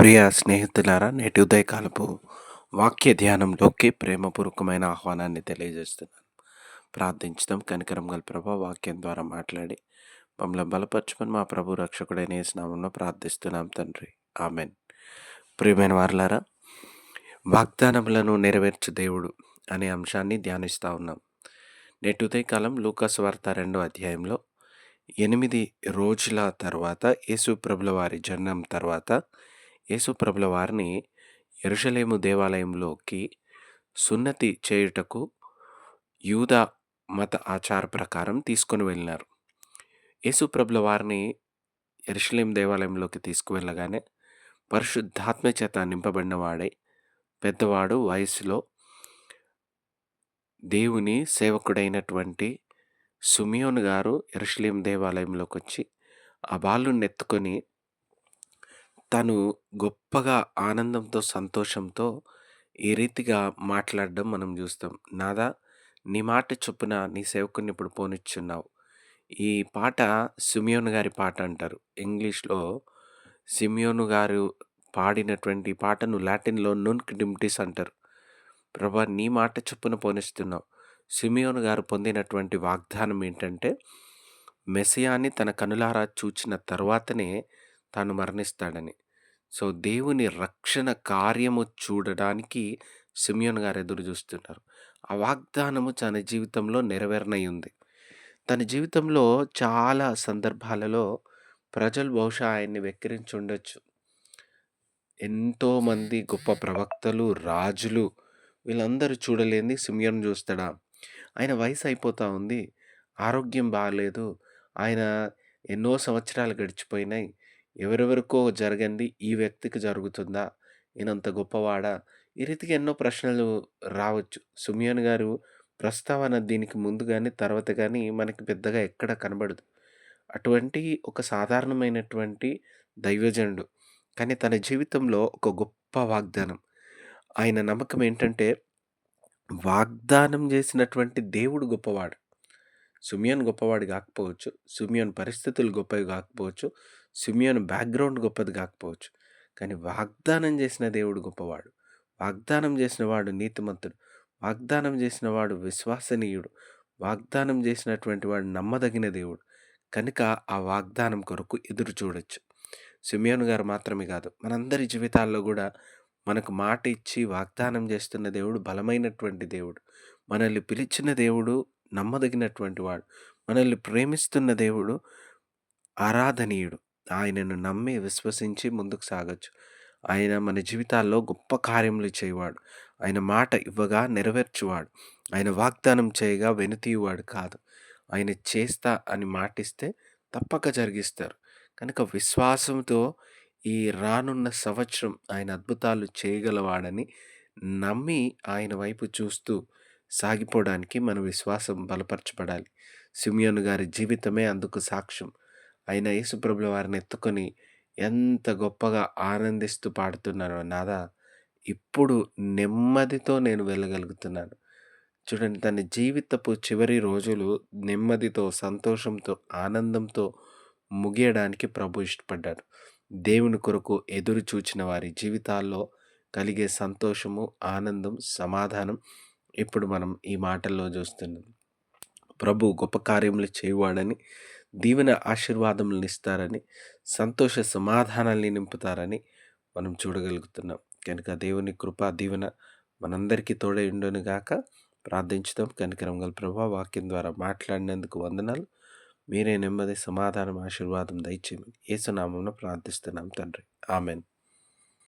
ప్రియ స్నేహితులారా నేటి ఉదయకాలపు వాక్య ధ్యానంలోకి ప్రేమపూర్వకమైన ఆహ్వానాన్ని తెలియజేస్తున్నాను. ప్రార్థించడం కనికరం గల ప్రభా వాక్యం ద్వారా మాట్లాడి మమ్మల్ని బలపరచుకొని మా ప్రభు రక్షకుడైన స్నామంలో ప్రార్థిస్తున్నాం తండ్రి. ఆమెన్. ప్రియమైన వారులారా వాగ్దానములను నెరవేర్చు దేవుడు అనే అంశాన్ని ధ్యానిస్తూ ఉన్నాం. నేటి ఉదయకాలం లూకాస్ వార్త రెండో అధ్యాయంలో ఎనిమిది రోజుల తర్వాత యేసు ప్రభుల వారి జన్మం తర్వాత యేసుప్రభుల వారిని ఎరుషలేము దేవాలయంలోకి సున్నతి చేయుటకు యూద మత ఆచార ప్రకారం తీసుకొని వెళ్ళినారు. యేసుప్రభుల వారిని ఎరుషలేం దేవాలయంలోకి తీసుకువెళ్ళగానే పరిశుద్ధాత్మ చేత పెద్దవాడు వయసులో దేవుని సేవకుడైనటువంటి సుమియోన్ గారు ఎరుషలేం దేవాలయంలోకి వచ్చి ఆ బాలుని ఎత్తుకొని తను గొప్పగా ఆనందంతో, సంతోషంతో ఈ రీతిగా మాట్లాడడం మనం చూస్తాం. నాదా నీ మాట చొప్పున నీ సేవకుని ఇప్పుడు పోనిచ్చున్నావు. ఈ పాట సిమియోన్ గారి పాట అంటారు. ఇంగ్లీష్‌లో సిమియోను గారు పాడినటువంటి పాటను లాటిన్‌లో నున్క్ డిమ్టిస్ అంటారు. ప్రభా నీ మాట చొప్పున పోనిస్తున్నావు. సిమియోను గారు పొందినటువంటి వాగ్దానం ఏంటంటే, మెస్సియాని తన కనులారా చూచిన తర్వాతనే తాను మరణిస్తాడని. సో, దేవుని రక్షణ కార్యము చూడడానికి సిమియోన్ గారు ఎదురు చూస్తున్నారు. ఆ వాగ్దానము తన జీవితంలో నెరవేరనై ఉంది తన జీవితంలో చాలా సందర్భాలలో ప్రజలు బహుశా ఆయన్ని వెక్కిరించి ఉండొచ్చు ఎంతోమంది గొప్ప ప్రవక్తలు, రాజులు వీళ్ళందరూ చూడలేని సిమియోన్ చూస్తాడా? ఆయన వయసు అయిపోతూ ఉంది. ఆరోగ్యం బాగాలేదు ఆయన ఎన్నో సంవత్సరాలు గడిచిపోయినాయి. ఎవరెవరికో జరిగింది ఈ వ్యక్తికి జరుగుతుందా? ఈయనంత గొప్పవాడా? ఈ రీతికి ఎన్నో ప్రశ్నలు రావచ్చు. సుమియన్ గారు ప్రస్తావన దీనికి ముందు కానీ తర్వాత కానీ మనకి పెద్దగా ఎక్కడ కనబడదు. అటువంటి ఒక సాధారణమైనటువంటి దైవజనుడు. కానీ తన జీవితంలో ఒక గొప్ప వాగ్దానం. ఆయన నమ్మకం ఏంటంటే, వాగ్దానం చేసినటువంటి దేవుడు గొప్పవాడు. సుమియోన్ గొప్పవాడు కాకపోవచ్చు. సుమియోన్ పరిస్థితులు గొప్పవి కాకపోవచ్చు. సుమియోన్ బ్యాక్‌గ్రౌండ్ గొప్పది కాకపోవచ్చు. కానీ వాగ్దానం చేసిన దేవుడు గొప్పవాడు. వాగ్దానం చేసిన వాడు నీతిమంతుడు. వాగ్దానం చేసిన వాడు విశ్వసనీయుడు. వాగ్దానం చేసినటువంటి వాడు నమ్మదగిన దేవుడు. కనుక ఆ వాగ్దానం కొరకు ఎదురు చూడొచ్చు. సిమియోన్ గారు మాత్రమే కాదు. మనందరి జీవితాల్లో కూడా మనకు మాట ఇచ్చి వాగ్దానం చేస్తున్న దేవుడు బలమైనటువంటి దేవుడు. మనల్ని పిలిచిన దేవుడు నమ్మదగినటువంటి వాడు. మనల్ని ప్రేమిస్తున్న దేవుడు ఆరాధనీయుడు. ఆయనను నమ్మి విశ్వసించి ముందుకు సాగొచ్చు. ఆయన మన జీవితాల్లో గొప్ప కార్యములు చేయవాడు. ఆయన మాట ఇవ్వగా నెరవేర్చువాడు. ఆయన వాగ్దానం చేయగా వెనుతీయువాడు కాదు. ఆయన చేస్తా అని మాటిస్తే తప్పక జరిగిస్తారు. కనుక విశ్వాసంతో ఈ రానున్న సంవత్సరం ఆయన అద్భుతాలు చేయగలవాడని నమ్మి ఆయన వైపు చూస్తూ సాగిపోవడానికి మన విశ్వాసం బలపరచబడాలి. సిమియోను గారి జీవితమే అందుకు సాక్ష్యం. ఆయన యేసుప్రభుల వారిని ఎత్తుకొని ఎంత గొప్పగా ఆనందిస్తూ పాడుతున్నానో నాదా ఇప్పుడు నెమ్మదితో నేను వెళ్ళగలుగుతున్నాను. చూడండి తన జీవితపు చివరి రోజులు నెమ్మదితో, సంతోషంతో, ఆనందంతో ముగియడానికి ప్రభు ఇష్టపడ్డాడు. దేవుని కొరకు ఎదురు చూచిన వారి జీవితాల్లో కలిగే సంతోషము, ఆనందం, సమాధానం ఇప్పుడు మనం ఈ మాటల్లో చూస్తున్నాం. ప్రభు గొప్ప కార్యములు చేయువాడని దీవెన ఆశీర్వాదములను ఇస్తారని సంతోష సమాధానాల్ని నింపుతారని మనం చూడగలుగుతున్నాం. కనుక దేవుని కృప దీవెన మనందరికీ తోడై ఉండను గాక. ప్రార్థించుదాం. కనికరం గల ప్రభా వాక్యం ద్వారా మాట్లాడినందుకు వందనాలు. మీరే నెమ్మది సమాధానం ఆశీర్వాదం దయచేయమని ఏసునామంలో ప్రార్థిస్తున్నాం తండ్రి. ఆమెన్.